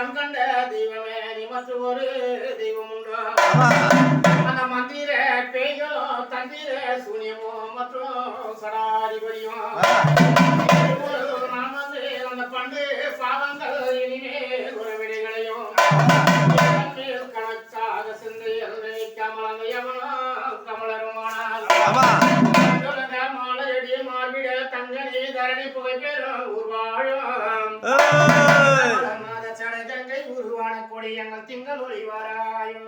கண் கண்ட தெய்வமே நீ மற்றும் ஒரு தெய்வம் உண்டா அந்த மந்திர பேய்களோ தந்திர சூனியமோ மற்றும் சடாதிபதியும் நான் வந்து அந்த பண்டு பாவங்கள் இனிமேல் ஒரு விடைகளையும் கணக்காக நினைக்காமல் அந்த எவனோ கமலருமானால் மாலையடி மார்பிட தங்கனி தரணி புகை பெறும் உருவாழும் உருவான கொடி எங்கள் திங்கள் ஒளிவாராயும்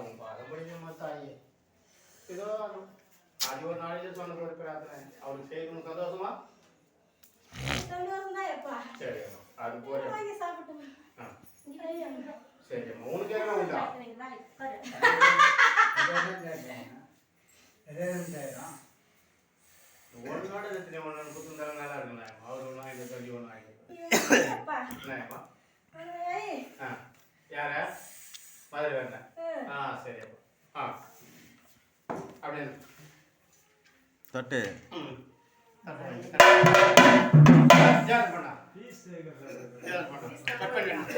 உன் பாதம் பிடிக்கம்மா தாயே. ஏதோ அது ஒரு நாளையில சொன்ன ஒரு பிரார்த்தனை. அவளுக்கு செய்யணும் சந்தோஷமா? சரி அது போறேன். ஆ. சரி அம்மா. உனக்கு என்ன உண்டா? ஒன்னோட எத்தனை ஒன்று கொடுத்துருந்தாலும் நல்லா இருக்குண்ணா அவர் ஒன்றா இந்த சொல்லி ஒன்று என்னம்மா ஆ யார? மதுரை வேண்டாம் ஆ சரி அப்போ ஆ அப்படின்னு தொட்டு ம் ஜாயின் பண்ணா ஜாயின் பண்ணா கட் பண்ணிடணும்